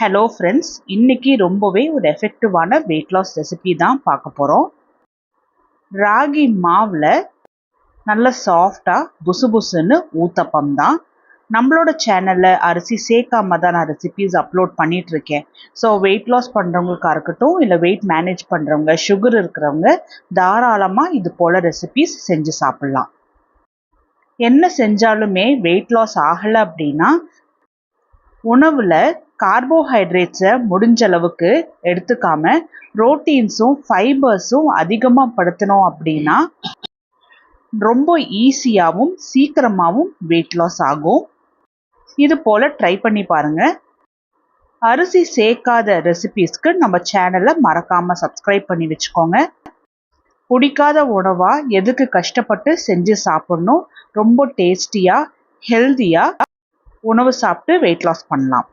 Hello friends இன்னைக்கு ரொம்பவே ஒரு எஃபெக்டிவான வெயிட் லாஸ் ரெசிபி தான் பார்க்க போகிறோம் ராகி மாவில் நல்ல சாஃப்டாக புசு புசுன்னு ஊத்தப்பம் தான். நம்மளோட சேனலில் அரிசி சேர்க்காம தான் நான் ரெசிபீஸ் அப்லோட் பண்ணிகிட்ருக்கேன் ஸோ வெயிட் லாஸ் பண்ணுறவங்களுக்காக இருக்கட்டும் இல்லை வெயிட் மேனேஜ் பண்ணுறவங்க சுகர் இருக்கிறவங்க தாராளமாக இது போல் ரெசிபீஸ் செஞ்சு சாப்பிட்லாம். என்ன செஞ்சாலுமே வெயிட் லாஸ் ஆகலை அப்படின்னா உணவில் கார்போஹைட்ரேட்ஸை முடிஞ்ச அளவுக்கு எடுத்துக்காம ப்ரோட்டீன்ஸும் ஃபைபர்ஸும் அதிகமாக படுத்தினோம் அப்படின்னா ரொம்ப ஈஸியாகவும் சீக்கிரமாகவும் வெயிட் லாஸ் ஆகும். இது போல் ட்ரை பண்ணி பாருங்க. அரிசி சேர்க்காத ரெசிபீஸ்க்கு நம்ம சேனலை மறக்காமல் சப்ஸ்கிரைப் பண்ணி வச்சுக்கோங்க. பிடிக்காத உணவாக எதுக்கு கஷ்டப்பட்டு செஞ்சு சாப்பிட்ணும்? ரொம்ப டேஸ்டியாக ஹெல்த்தியாக உணவு சாப்பிட்டு வெயிட் லாஸ் பண்ணலாம்.